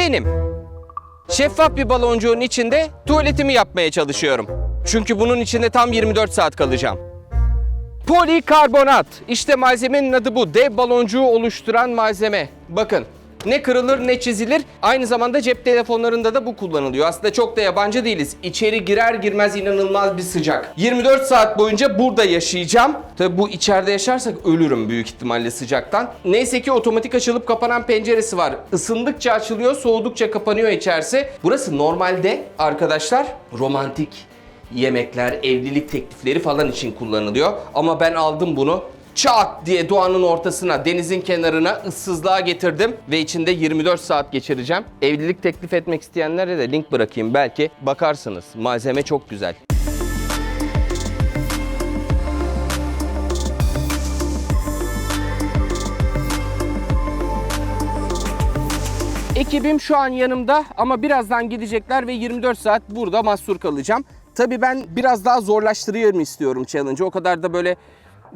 benim. Şeffaf bir baloncuğun içinde tuvaletimi yapmaya çalışıyorum. Çünkü bunun içinde tam 24 saat kalacağım. Polikarbonat. İşte malzemenin adı bu. Dev baloncuğu oluşturan malzeme. Bakın ne kırılır ne çizilir. Aynı zamanda cep telefonlarında da bu kullanılıyor. Aslında çok da yabancı değiliz. İçeri girer girmez inanılmaz bir sıcak. 24 saat boyunca burada yaşayacağım. Tabi bu içeride yaşarsak ölürüm büyük ihtimalle sıcaktan. Neyse ki otomatik açılıp kapanan penceresi var. Isındıkça açılıyor, soğudukça kapanıyor içerisi. Burası normalde arkadaşlar romantik yemekler, evlilik teklifleri falan için kullanılıyor. Ama ben aldım bunu çat diye doğanın ortasına, denizin kenarına ıssızlığa getirdim ve içinde 24 saat geçireceğim. Evlilik teklif etmek isteyenlere de link bırakayım belki bakarsınız. Malzeme çok güzel. Ekibim şu an yanımda ama birazdan gidecekler ve 24 saat burada mahsur kalacağım. Tabii ben biraz daha zorlaştırıyorum istiyorum challenge'ı. O kadar da böyle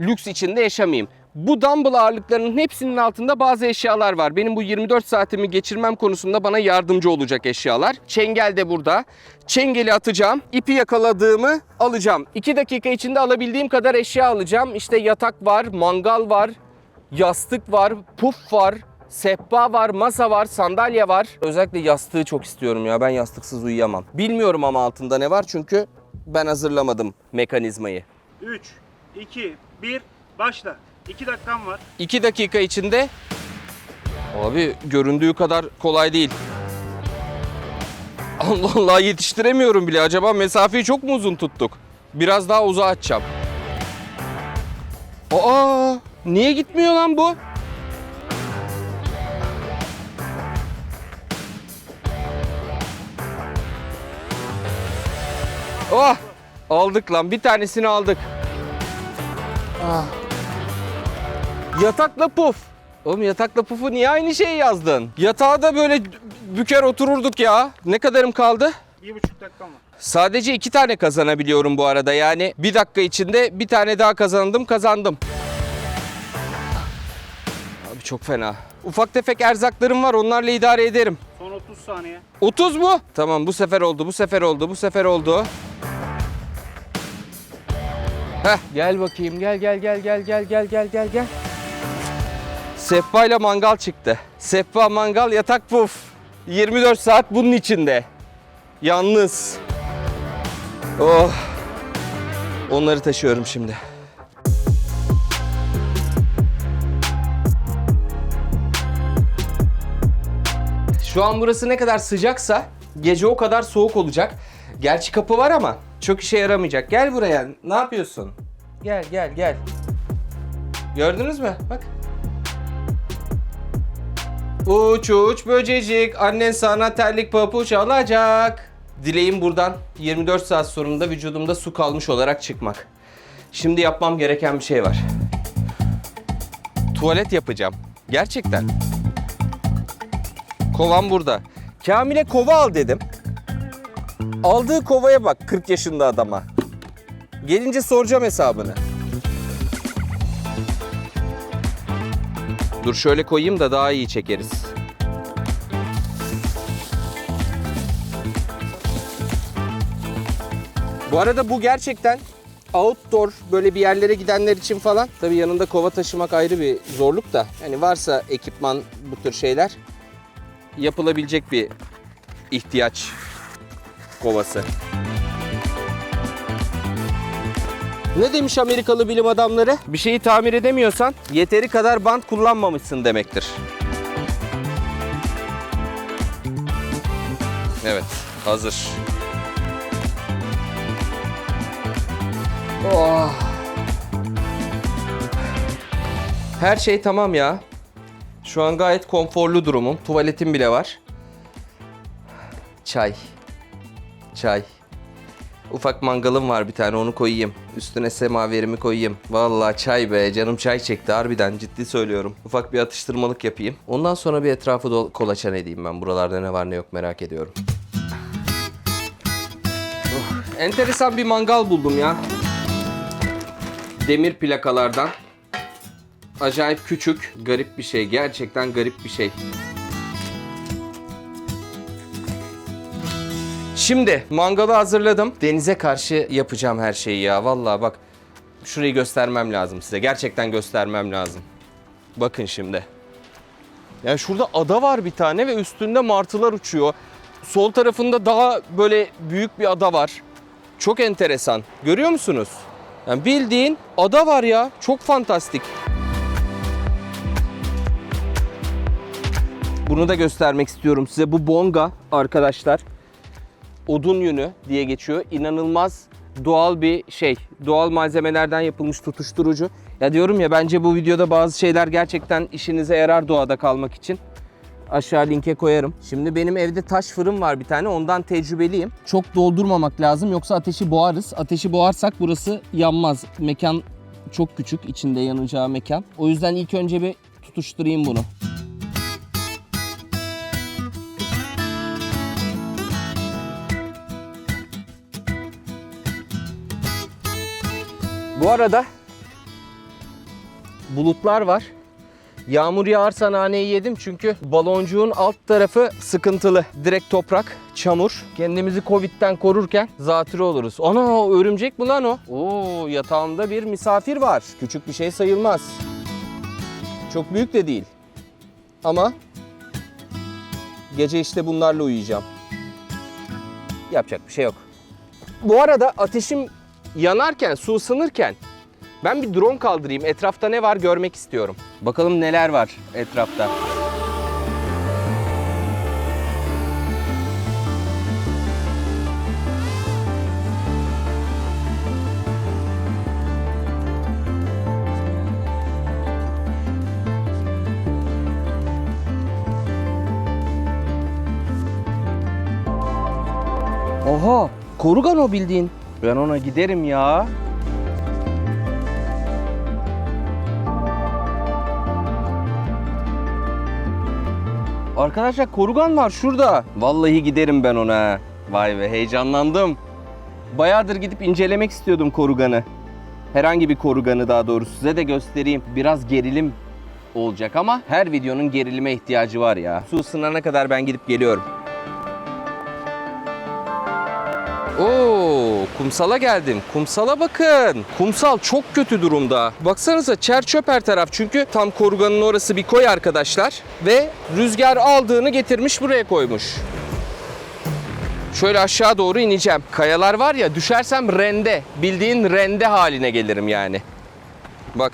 lüks içinde yaşamayayım. Bu dumbbell ağırlıklarının hepsinin altında bazı eşyalar var. Benim bu 24 saatimi geçirmem konusunda bana yardımcı olacak eşyalar. Çengel de burada. Çengeli atacağım. İpi yakaladığımı alacağım. 2 dakika içinde alabildiğim kadar eşya alacağım. İşte yatak var, mangal var, yastık var, puf var, sehpa var, masa var, sandalye var. Özellikle yastığı çok istiyorum ya. Ben yastıksız uyuyamam. Bilmiyorum ama altında ne var çünkü ben hazırlamadım mekanizmayı. 3, 2, 1, başla. 2 dakikan var. 2 dakika içinde Abi göründüğü kadar kolay değil. Allah Allah yetiştiremiyorum bile. Acaba mesafeyi çok mu uzun tuttuk? Biraz daha uzağa açacağım. Aa, niye gitmiyor lan bu? Oh! Aldık lan. Bir tanesini aldık. Ah. Yatakla puf. Oğlum yatakla pufu niye aynı şeyi yazdın? Yatağa da böyle büker otururduk ya. Ne kadarım kaldı? 1,5 dakikan var. Sadece iki tane kazanabiliyorum bu arada. Yani bir dakika içinde bir tane daha kazandım kazandım. Abi çok fena. Ufak tefek erzaklarım var onlarla idare ederim. Son 30 saniye. 30 mu? Tamam bu sefer oldu, bu sefer oldu, bu sefer oldu. Heh gel bakayım gel gel gel gel gel gel gel gel gel. Sehpa ile mangal çıktı. Sehpa, mangal, yatak puf. 24 saat bunun içinde. Yalnız. Oh. Onları taşıyorum şimdi. Şu an burası ne kadar sıcaksa gece o kadar soğuk olacak. Gerçi kapı var ama çok işe yaramayacak. Gel buraya. Ne yapıyorsun? Gel gel gel. Gördünüz mü? Bak. Uç uç böcecik annen sana terlik papuç alacak. Dileğim buradan 24 saat sonunda vücudumda su kalmış olarak çıkmak. Şimdi yapmam gereken bir şey var. Tuvalet yapacağım. Gerçekten. Kovam burada. Kamil'e kova al dedim. Aldığı kovaya bak 40 yaşında adama. Gelince soracağım hesabını. Dur şöyle koyayım da daha iyi çekeriz. Bu arada bu gerçekten outdoor böyle bir yerlere gidenler için falan tabii yanında kova taşımak ayrı bir zorluk da hani varsa ekipman bu tür şeyler yapılabilecek bir ihtiyaç kovası. Ne demiş Amerikalı bilim adamları? Bir şeyi tamir edemiyorsan yeteri kadar bant kullanmamışsın demektir. Evet, hazır. Oh. Her şey tamam ya. Şu an gayet konforlu durumum. Tuvaletim bile var. Çay. Çay. Ufak mangalım var bir tane onu koyayım. Üstüne semaverimi koyayım. Vallahi çay be canım çay çekti harbiden ciddi söylüyorum. Ufak bir atıştırmalık yapayım. Ondan sonra bir etrafı dol- kolaçan edeyim ben. Buralarda ne var ne yok merak ediyorum. Oh, enteresan bir mangal buldum ya. Demir plakalardan. Acayip küçük, garip bir şey. Gerçekten garip bir şey. Şimdi mangalı hazırladım. Denize karşı yapacağım her şeyi ya. Vallahi bak şurayı göstermem lazım size. Gerçekten göstermem lazım. Bakın şimdi. Yani şurada ada var bir tane ve üstünde martılar uçuyor. Sol tarafında daha böyle büyük bir ada var. Çok enteresan. Görüyor musunuz? Yani bildiğin ada var ya. Çok fantastik. Bunu da göstermek istiyorum size. Bu bonga arkadaşlar. Odun yünü diye geçiyor. İnanılmaz doğal bir şey. Doğal malzemelerden yapılmış tutuşturucu. Ya diyorum ya bence bu videoda bazı şeyler gerçekten işinize yarar doğada kalmak için. Aşağı linke koyarım. Şimdi benim evde taş fırın var bir tane. Ondan tecrübeliyim. Çok doldurmamak lazım yoksa ateşi boğarız. Ateşi boğarsak burası yanmaz. Mekan çok küçük içinde yanacağı mekan. O yüzden ilk önce bir tutuşturayım bunu. Bu arada bulutlar var. Yağmur yağarsa naneyi yedim çünkü baloncuğun alt tarafı sıkıntılı. Direkt toprak, çamur. Kendimizi Covid'den korurken zatürre oluruz. Ana örümcek mi lan o? Oo yatağımda bir misafir var. Küçük bir şey sayılmaz. Çok büyük de değil. Ama gece işte bunlarla uyuyacağım. Yapacak bir şey yok. Bu arada ateşim yanarken, su ısınırken ben bir drone kaldırayım. Etrafta ne var görmek istiyorum. Bakalım neler var etrafta. Oha, korugan o bildiğin. Ben ona giderim ya. Arkadaşlar korugan var şurada. Vallahi giderim ben ona. Vay be heyecanlandım. Bayağıdır gidip incelemek istiyordum koruganı. Herhangi bir koruganı daha doğrusu size de göstereyim. Biraz gerilim olacak ama her videonun gerilime ihtiyacı var ya. Su ısınana kadar ben gidip geliyorum. Oo, kumsala geldim. Kumsala bakın. Kumsal çok kötü durumda. Baksanıza çer çöp her taraf. Çünkü tam koruganın orası bir koy arkadaşlar. Ve rüzgar aldığını getirmiş buraya koymuş. Şöyle aşağı doğru ineceğim. Kayalar var ya düşersem rende. Bildiğin rende haline gelirim yani. Bak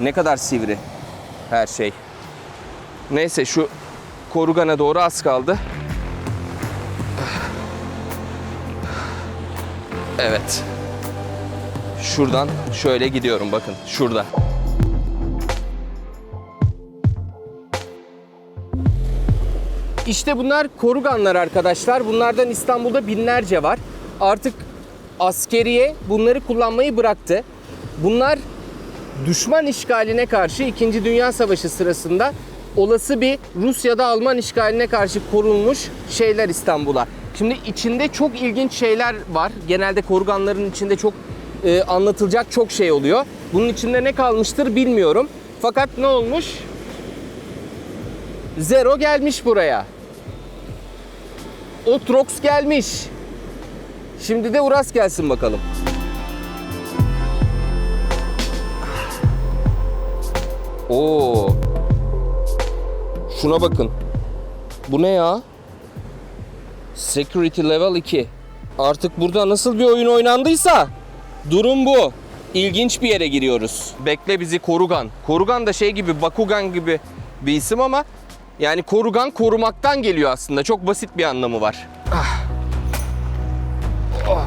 ne kadar sivri her şey. Neyse şu korugana doğru az kaldı. Evet. Şuradan şöyle gidiyorum bakın şurada. İşte bunlar koruganlar arkadaşlar. Bunlardan İstanbul'da binlerce var. Artık askeriye bunları kullanmayı bıraktı. Bunlar düşman işgaline karşı 2. Dünya Savaşı sırasında olası bir Rusya'da Alman işgaline karşı korunmuş şeyler İstanbul'a. Şimdi içinde çok ilginç şeyler var. Genelde koruganların içinde çok e, anlatılacak çok şey oluyor. Bunun içinde ne kalmıştır bilmiyorum. Fakat ne olmuş? Zero gelmiş buraya. Otrox gelmiş. Şimdi de Uras gelsin bakalım. Oo. Şuna bakın. Bu ne ya? Security level 2. Artık burada nasıl bir oyun oynandıysa durum bu. İlginç bir yere giriyoruz. Bekle bizi Korugan. Korugan da şey gibi Bakugan gibi bir isim ama yani Korugan korumaktan geliyor aslında. Çok basit bir anlamı var. Ah. Oh.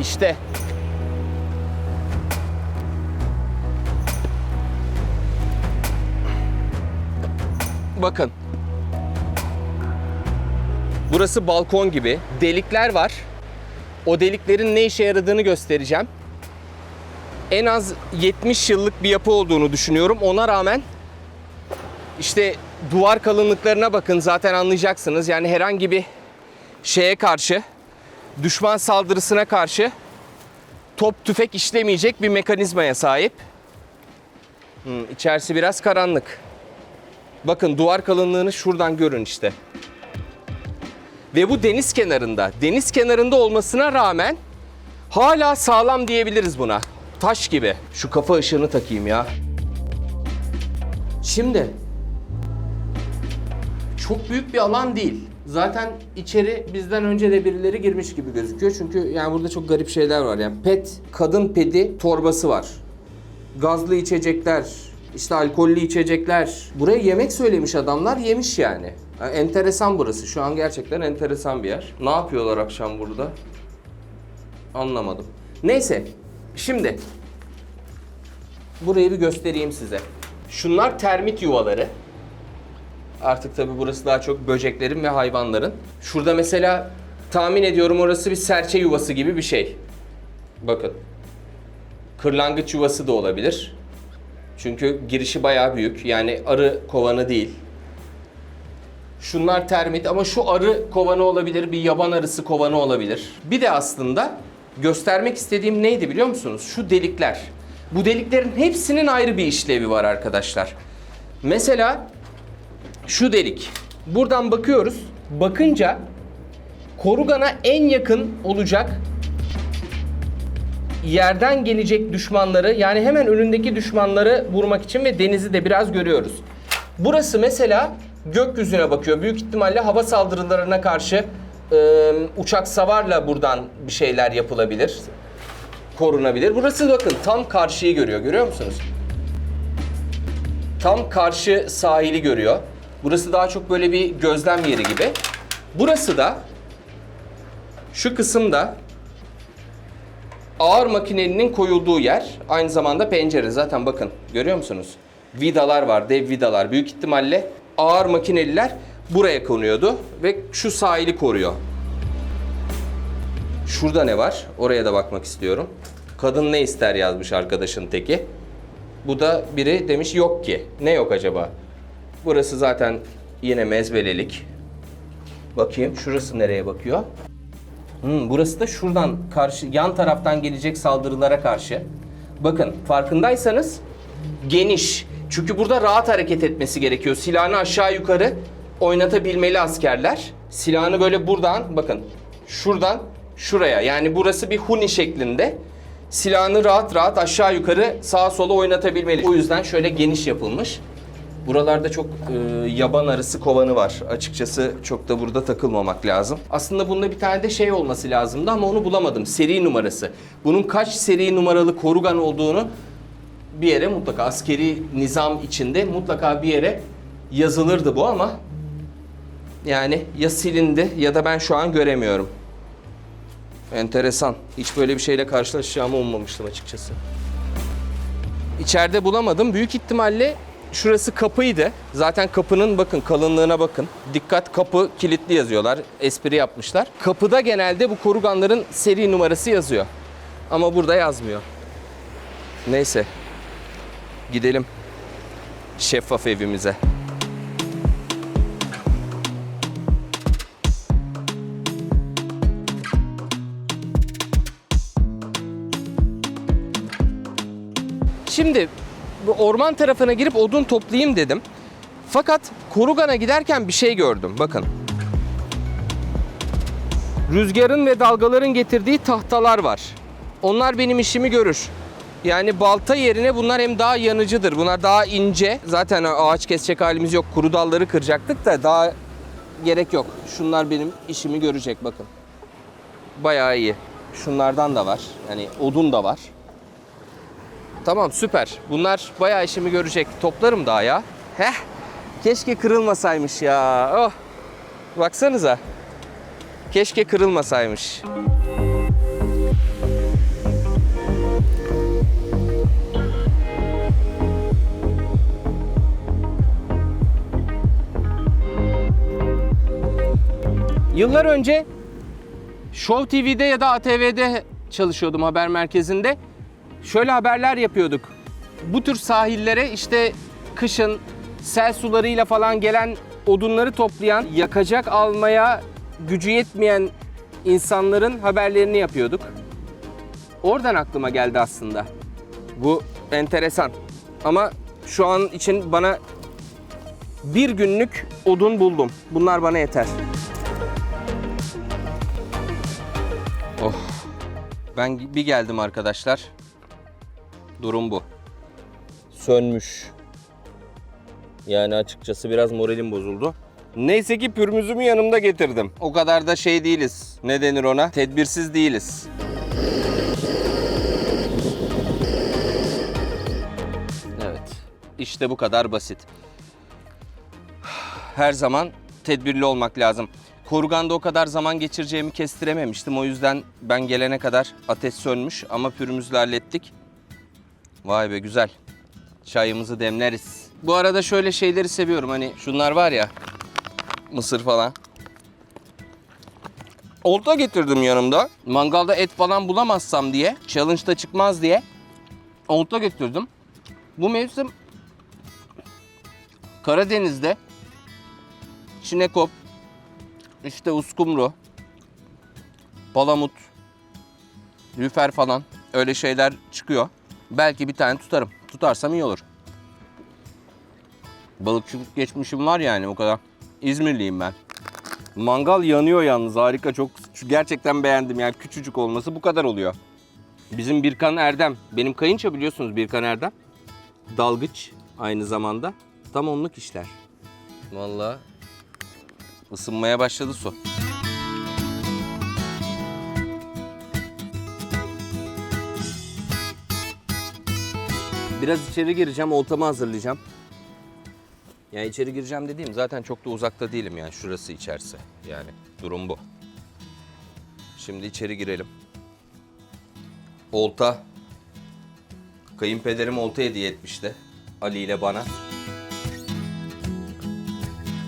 İşte. Bakın. Burası balkon gibi. Delikler var. O deliklerin ne işe yaradığını göstereceğim. En az 70 yıllık bir yapı olduğunu düşünüyorum. Ona rağmen işte duvar kalınlıklarına bakın zaten anlayacaksınız. Yani herhangi bir şeye karşı, düşman saldırısına karşı top tüfek işlemeyecek bir mekanizmaya sahip. Hmm, içerisi biraz karanlık. Bakın duvar kalınlığını şuradan görün işte. Ve bu deniz kenarında. Deniz kenarında olmasına rağmen hala sağlam diyebiliriz buna. Taş gibi. Şu kafa ışığını takayım ya. Şimdi çok büyük bir alan değil. Zaten içeri bizden önce de birileri girmiş gibi gözüküyor. Çünkü yani burada çok garip şeyler var. Yani pet, kadın pedi torbası var. Gazlı içecekler, işte alkollü içecekler. Buraya yemek söylemiş adamlar, yemiş yani. Yani enteresan burası. Şu an gerçekten enteresan bir yer. Ne yapıyorlar akşam burada? Anlamadım. Neyse. Şimdi burayı bir göstereyim size. Şunlar termit yuvaları. Artık tabi burası daha çok böceklerin ve hayvanların. Şurada mesela tahmin ediyorum orası bir serçe yuvası gibi bir şey. Bakın. Kırlangıç yuvası da olabilir. Çünkü girişi bayağı büyük. Yani arı kovanı değil. Şunlar termit ama şu arı kovanı olabilir, bir yaban arısı kovanı olabilir. Bir de aslında göstermek istediğim neydi biliyor musunuz? Şu delikler. Bu deliklerin hepsinin ayrı bir işlevi var arkadaşlar. Mesela şu delik. Buradan bakıyoruz. Bakınca korugana en yakın olacak yerden gelecek düşmanları yani hemen önündeki düşmanları vurmak için ve denizi de biraz görüyoruz. Burası mesela gökyüzüne bakıyor. Büyük ihtimalle hava saldırılarına karşı e, uçak savarla buradan bir şeyler yapılabilir. Korunabilir. Burası bakın tam karşıyı görüyor. Görüyor musunuz? Tam karşı sahili görüyor. Burası daha çok böyle bir gözlem yeri gibi. Burası da şu kısımda ağır makinenin koyulduğu yer. Aynı zamanda pencere. Zaten bakın görüyor musunuz? Vidalar var, dev vidalar. Büyük ihtimalle ağır makineliler buraya konuyordu ve şu sahili koruyor. Şurada ne var? Oraya da bakmak istiyorum. Kadın ne ister yazmış arkadaşın teki. Bu da biri demiş yok ki. Ne yok acaba? Burası zaten yine mezbelelik. Bakayım şurası nereye bakıyor? Hmm, burası da şuradan karşı yan taraftan gelecek saldırılara karşı. Bakın farkındaysanız geniş. Çünkü burada rahat hareket etmesi gerekiyor. Silahını aşağı yukarı oynatabilmeli askerler. Silahını böyle buradan bakın şuradan şuraya yani burası bir huni şeklinde. Silahını rahat rahat aşağı yukarı sağa sola oynatabilmeli. O yüzden şöyle geniş yapılmış. Buralarda çok e, yaban arısı kovanı var. Açıkçası çok da burada takılmamak lazım. Aslında bunda bir tane de şey olması lazımdı ama onu bulamadım. Seri numarası. Bunun kaç seri numaralı korugan olduğunu bir yere mutlaka askeri nizam içinde mutlaka bir yere yazılırdı bu ama yani ya silindi ya da ben şu an göremiyorum. Enteresan. Hiç böyle bir şeyle karşılaşacağımı ummamıştım açıkçası. İçeride bulamadım. Büyük ihtimalle şurası kapıydı. Zaten kapının bakın kalınlığına bakın. Dikkat kapı kilitli yazıyorlar. Espri yapmışlar. Kapıda genelde bu koruganların seri numarası yazıyor. Ama burada yazmıyor. Neyse. Gidelim şeffaf evimize. Şimdi orman tarafına girip odun toplayayım dedim. Fakat Korugan'a giderken bir şey gördüm. Bakın. Rüzgarın ve dalgaların getirdiği tahtalar var. Onlar benim işimi görür. Yani balta yerine bunlar hem daha yanıcıdır. Bunlar daha ince. Zaten ağaç kesecek halimiz yok. Kuru dalları kıracaktık da daha gerek yok. Şunlar benim işimi görecek bakın. Bayağı iyi. Şunlardan da var. Yani odun da var. Tamam süper. Bunlar bayağı işimi görecek. Toplarım daha ya. Heh. Keşke kırılmasaymış ya. Oh. Baksanıza. Keşke kırılmasaymış. Yıllar önce Show TV'de ya da ATV'de çalışıyordum haber merkezinde şöyle haberler yapıyorduk. Bu tür sahillere işte kışın sel sularıyla falan gelen odunları toplayan, yakacak almaya gücü yetmeyen insanların haberlerini yapıyorduk. Oradan aklıma geldi aslında. Bu enteresan. Ama şu an için bana bir günlük odun buldum. Bunlar bana yeter. Ben bir geldim arkadaşlar. Durum bu. Sönmüş. Yani açıkçası biraz moralim bozuldu. Neyse ki pürmüzümü yanımda getirdim. O kadar da şey değiliz. Ne denir ona? Tedbirsiz değiliz. Evet. İşte bu kadar basit. Her zaman tedbirli olmak lazım. Kurgan'da o kadar zaman geçireceğimi kestirememiştim. O yüzden ben gelene kadar ateş sönmüş ama pürümüzle hallettik. Vay be güzel. Çayımızı demleriz. Bu arada şöyle şeyleri seviyorum. Hani şunlar var ya. Mısır falan. Olta getirdim yanımda. Mangalda et falan bulamazsam diye. Challenge'da çıkmaz diye. Olta getirdim. Bu mevsim Karadeniz'de Çinekop, işte uskumru, palamut, lüfer falan öyle şeyler çıkıyor. Belki bir tane tutarım. Tutarsam iyi olur. Balıkçılık geçmişim var yani o kadar. İzmirliyim ben. Mangal yanıyor yalnız harika çok gerçekten beğendim yani küçücük olması bu kadar oluyor. Bizim Birkan Erdem, benim kayınço biliyorsunuz Birkan Erdem. Dalgıç aynı zamanda. Tam onluk işler. Vallahi ısınmaya başladı su. Biraz içeri gireceğim, oltamı hazırlayacağım. Yani içeri gireceğim dediğim zaten çok da uzakta değilim yani şurası içerisi. Yani durum bu. Şimdi içeri girelim. Olta. Kayınpederim olta hediye etmişti. Ali ile bana.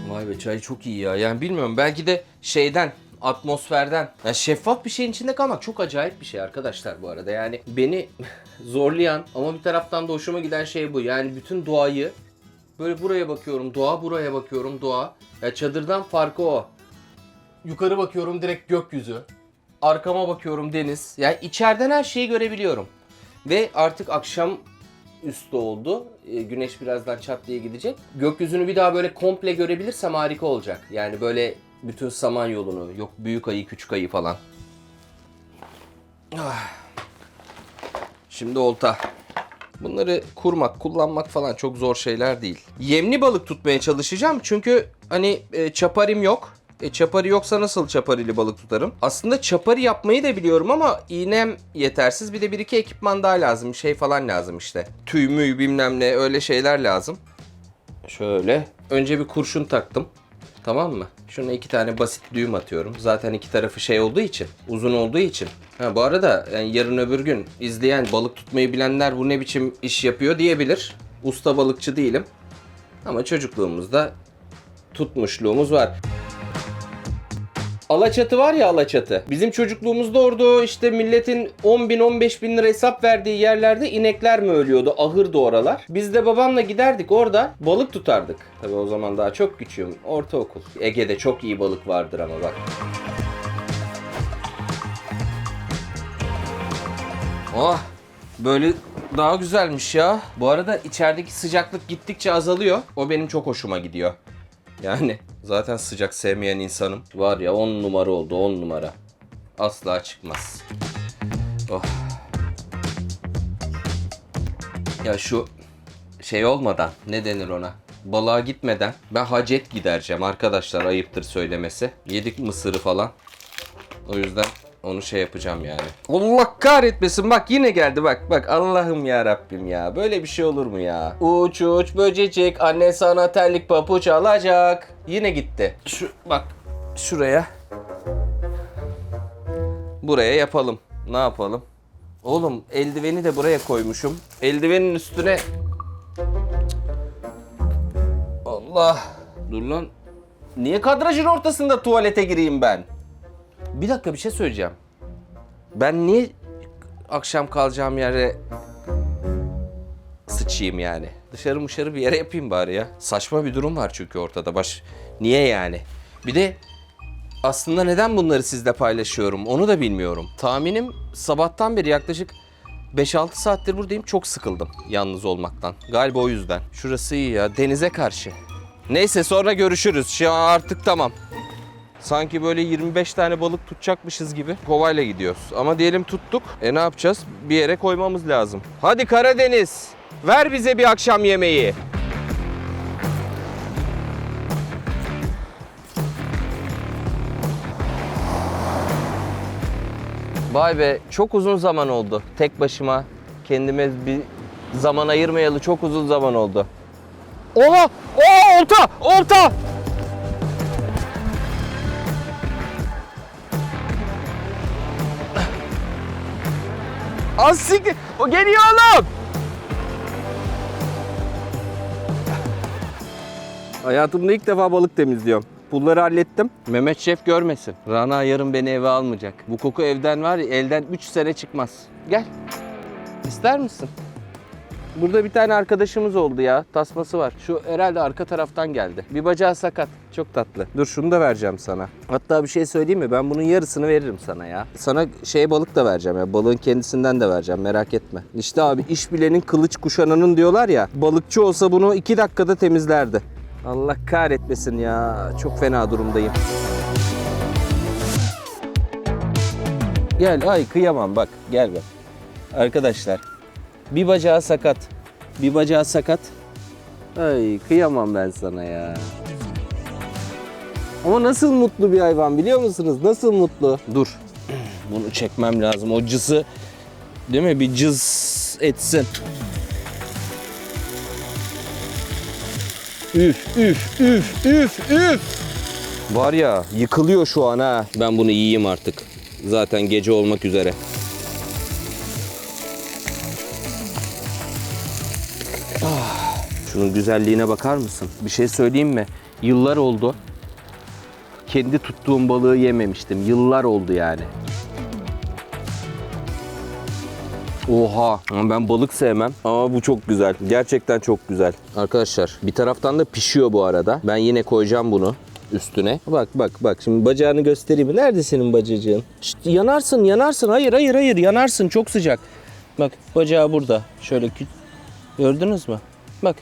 Vay be çay çok iyi ya. Yani bilmiyorum belki de şeyden atmosferden. Yani şeffaf bir şeyin içinde kalmak çok acayip bir şey arkadaşlar bu arada. Yani beni zorlayan ama bir taraftan da hoşuma giden şey bu. Yani bütün doğayı böyle buraya bakıyorum doğa buraya bakıyorum doğa. Ya çadırdan farkı o. Yukarı bakıyorum direkt gökyüzü. Arkama bakıyorum deniz. Yani içeriden her şeyi görebiliyorum. Ve artık akşam üstü oldu. E, Güneş birazdan çat diye gidecek. Gökyüzünü bir daha böyle komple görebilirsem harika olacak. Yani böyle bütün Samanyolu'nu, yok büyük ayı, küçük ayı falan. Ah. Şimdi olta. Bunları kurmak, kullanmak falan çok zor şeyler değil. Yemli balık tutmaya çalışacağım çünkü hani e, çaparim yok. E, çapari yoksa nasıl çaparili balık tutarım? Aslında çapari yapmayı da biliyorum ama iğnem yetersiz. Bir de bir iki ekipman daha lazım. Şey falan lazım işte. Tüy müy bilmem ne öyle şeyler lazım. Şöyle. Önce bir kurşun taktım. Tamam mı? Şuna iki tane basit düğüm atıyorum. Zaten iki tarafı şey olduğu için, uzun olduğu için. Ha bu arada yani yarın öbür gün izleyen balık tutmayı bilenler bu ne biçim iş yapıyor diyebilir. Usta balıkçı değilim. Ama çocukluğumuzda tutmuşluğumuz var. Alaçatı var ya Alaçatı. Bizim çocukluğumuzda orada işte milletin 10 bin 15 bin lira hesap verdiği yerlerde inekler mi ölüyordu? Ahırdı oralar. Biz de babamla giderdik orada balık tutardık. Tabi o zaman daha çok küçüğüm. Ortaokul. Ege'de çok iyi balık vardır ama bak. Oh böyle daha güzelmiş ya. Bu arada içerideki sıcaklık gittikçe azalıyor. O benim çok hoşuma gidiyor. Yani zaten sıcak sevmeyen insanım. Var ya 10 numara oldu 10 numara. Asla çıkmaz. Oh. Ya şu şey olmadan ne denir ona? Balığa gitmeden ben hacet gidereceğim arkadaşlar ayıptır söylemesi. Yedik mısırı falan. O yüzden onu şey yapacağım yani. Allah kahretmesin bak yine geldi bak bak Allah'ım ya Rabbim ya. Böyle bir şey olur mu ya? Uç uç böcecik anne sana terlik papuç alacak. Yine gitti. Şu bak şuraya. Buraya yapalım. Ne yapalım? Oğlum eldiveni de buraya koymuşum. Eldivenin üstüne Allah. Dur lan. Niye kadrajın ortasında tuvalete gireyim ben? Bir dakika bir şey söyleyeceğim. Ben niye akşam kalacağım yere sıçayım yani? Dışarı mışarı bir yere yapayım bari ya. Saçma bir durum var çünkü ortada. Baş niye yani? Bir de aslında neden bunları sizle paylaşıyorum onu da bilmiyorum. Tahminim sabahtan beri yaklaşık 5-6 saattir buradayım. Çok sıkıldım yalnız olmaktan. Galiba o yüzden. Şurası iyi ya. Denize karşı. Neyse sonra görüşürüz. Şu artık tamam. Sanki böyle 25 tane balık tutacakmışız gibi kovayla gidiyoruz. Ama diyelim tuttuk. E ne yapacağız? Bir yere koymamız lazım. Hadi Karadeniz. Ver bize bir akşam yemeği. Vay be çok uzun zaman oldu. Tek başıma kendime bir zaman ayırmayalı çok uzun zaman oldu. Oha! Oha olta! Olta! Az siktir. O geliyor oğlum. Hayatımda ilk defa balık temizliyorum. Pulları hallettim. Mehmet Şef görmesin. Rana yarın beni eve almayacak. Bu koku evden var ya elden 3 sene çıkmaz. Gel. İster misin? Burada bir tane arkadaşımız oldu ya. Tasması var. Şu herhalde arka taraftan geldi. Bir bacağı sakat. Çok tatlı. Dur şunu da vereceğim sana. Hatta bir şey söyleyeyim mi? Ben bunun yarısını veririm sana ya. Sana şey balık da vereceğim ya. Balığın kendisinden de vereceğim. Merak etme. İşte abi iş bilenin kılıç kuşananın diyorlar ya. Balıkçı olsa bunu iki dakikada temizlerdi. Allah kahretmesin ya. Çok fena durumdayım. Gel ay kıyamam bak gel bak. Arkadaşlar bir bacağı sakat. Bir bacağı sakat. Ay kıyamam ben sana ya. Ama nasıl mutlu bir hayvan biliyor musunuz? Nasıl mutlu? Dur. Bunu çekmem lazım. O cızı değil mi? Bir cız etsin. Üf üf üf üf üf. Var ya yıkılıyor şu an ha. Ben bunu yiyeyim artık. Zaten gece olmak üzere. Şunun güzelliğine bakar mısın? Bir şey söyleyeyim mi? Yıllar oldu. Kendi tuttuğum balığı yememiştim. Yıllar oldu yani. Oha. Ben balık sevmem ama bu çok güzel. Gerçekten çok güzel. Arkadaşlar bir taraftan da pişiyor bu arada. Ben yine koyacağım bunu üstüne. Bak bak bak şimdi bacağını göstereyim. Nerede senin bacacığın? Şşt, yanarsın yanarsın. Hayır hayır hayır yanarsın çok sıcak. Bak bacağı burada. Şöyle gördünüz mü? Bak.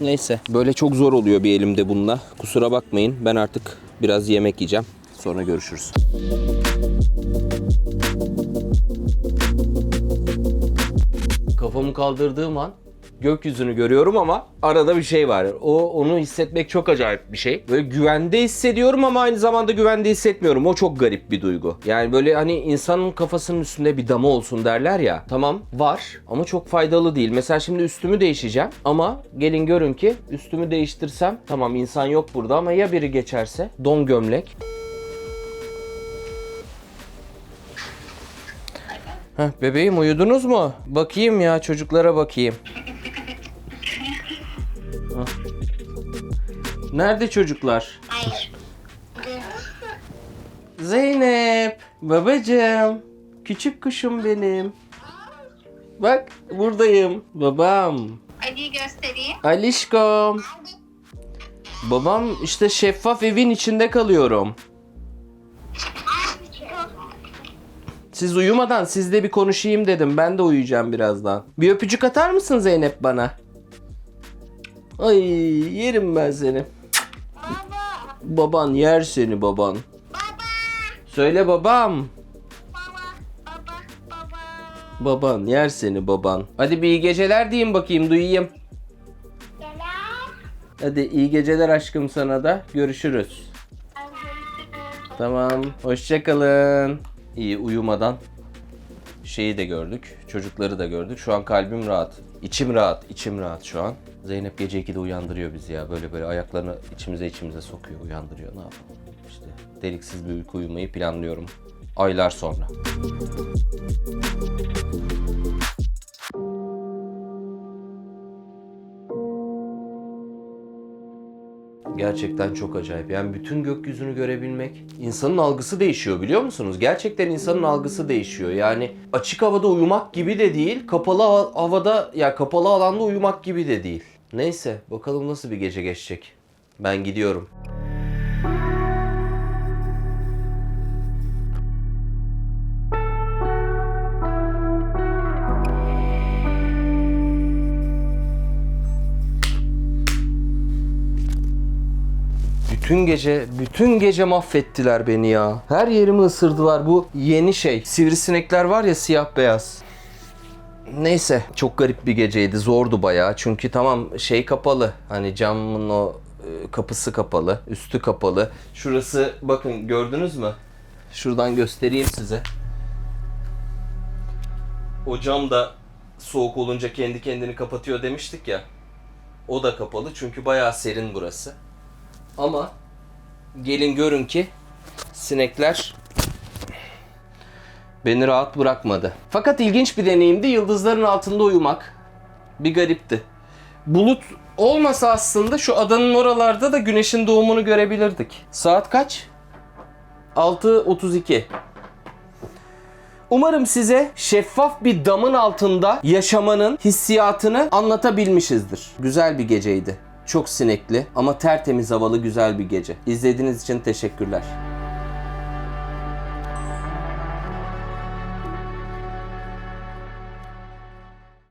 Neyse. Böyle çok zor oluyor bir elimde bununla. Kusura bakmayın. Ben artık biraz yemek yiyeceğim. Sonra görüşürüz. Kafamı kaldırdığım an gökyüzünü görüyorum ama arada bir şey var. O onu hissetmek çok acayip bir şey. Böyle güvende hissediyorum ama aynı zamanda güvende hissetmiyorum. O çok garip bir duygu. Yani böyle hani insanın kafasının üstünde bir dama olsun derler ya. Tamam var ama çok faydalı değil. Mesela şimdi üstümü değişeceğim ama gelin görün ki üstümü değiştirsem tamam insan yok burada ama ya biri geçerse don gömlek Heh, bebeğim uyudunuz mu? Bakayım ya çocuklara bakayım. Nerede çocuklar? Hayır. Zeynep, babacığım, küçük kuşum benim. Bak buradayım. Babam, Ali'yi göstereyim. Alişkom. Babam işte şeffaf evin içinde kalıyorum. Siz uyumadan sizle bir konuşayım dedim. Ben de uyuyacağım birazdan. Bir öpücük atar mısın Zeynep bana? Ay yerim ben seni. Baba. Baban yer seni baban. Baba. Söyle babam. Baba. Baba. Baba. Baban yer seni baban. Hadi bir iyi geceler diyeyim bakayım duyayım. Selam. Hadi iyi geceler aşkım sana da. Görüşürüz. Tamam. Hoşçakalın. İyi uyumadan şeyi de gördük. Çocukları da gördük. Şu an kalbim rahat. İçim rahat. içim rahat şu an. Zeynep gece 2'de uyandırıyor bizi ya. Böyle böyle ayaklarını içimize içimize sokuyor. Uyandırıyor. Ne yapalım? İşte deliksiz bir uyku uyumayı planlıyorum. Aylar sonra. Gerçekten çok acayip. Yani bütün gökyüzünü görebilmek insanın algısı değişiyor biliyor musunuz? Gerçekten insanın algısı değişiyor. Yani açık havada uyumak gibi de değil, kapalı hava- havada ya kapalı alanda uyumak gibi de değil. Neyse, bakalım nasıl bir gece geçecek. Ben gidiyorum. Bütün gece, bütün gece mahvettiler beni ya. Her yerimi ısırdılar bu yeni şey. Sivrisinekler var ya siyah beyaz. Neyse çok garip bir geceydi. Zordu bayağı. Çünkü tamam şey kapalı. Hani camın o e, kapısı kapalı. Üstü kapalı. Şurası bakın gördünüz mü? Şuradan göstereyim size. O cam da soğuk olunca kendi kendini kapatıyor demiştik ya. O da kapalı çünkü bayağı serin burası. Ama gelin görün ki sinekler beni rahat bırakmadı. Fakat ilginç bir deneyimdi. Yıldızların altında uyumak. Bir garipti. Bulut olmasa aslında şu adanın oralarda da güneşin doğumunu görebilirdik. Saat kaç? 6.32. Umarım size şeffaf bir damın altında yaşamanın hissiyatını anlatabilmişizdir. Güzel bir geceydi. Çok sinekli ama tertemiz havalı güzel bir gece. İzlediğiniz için teşekkürler.